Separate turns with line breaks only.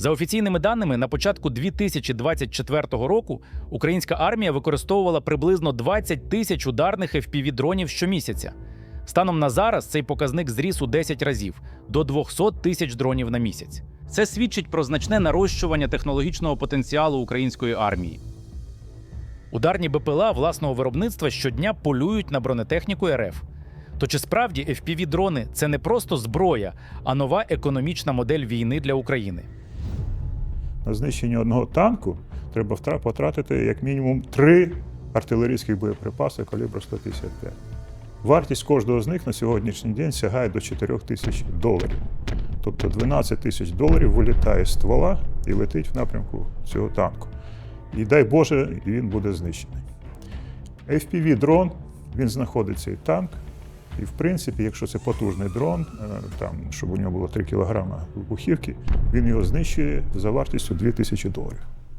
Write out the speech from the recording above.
За офіційними даними, на початку 2024 року українська армія використовувала приблизно 20 тисяч ударних fpv дронів щомісяця. Станом на зараз цей показник зріс у 10 разів до 200 тисяч дронів на місяць. Це свідчить про значне нарощування технологічного потенціалу української армії. Ударні БПЛА власного виробництва щодня полюють на бронетехніку РФ. То чи справді fpv дрони це не просто зброя, а нова економічна модель війни для України?
На знищення одного танку треба потратити як мінімум три артилерійських боєприпаси калібру 155. Вартість кожного з них на сьогоднішній день сягає до 4 тисяч доларів. Тобто 12 тисяч доларів вилітає з ствола і летить в напрямку цього танку. І дай Боже, він буде знищений. FPV-дрон, він знаходить цей танк. І, в принципі, якщо це потужний дрон, е, там, щоб у нього було 3 кілограми вибухівки, він його знищує за вартістю 2000 доларів.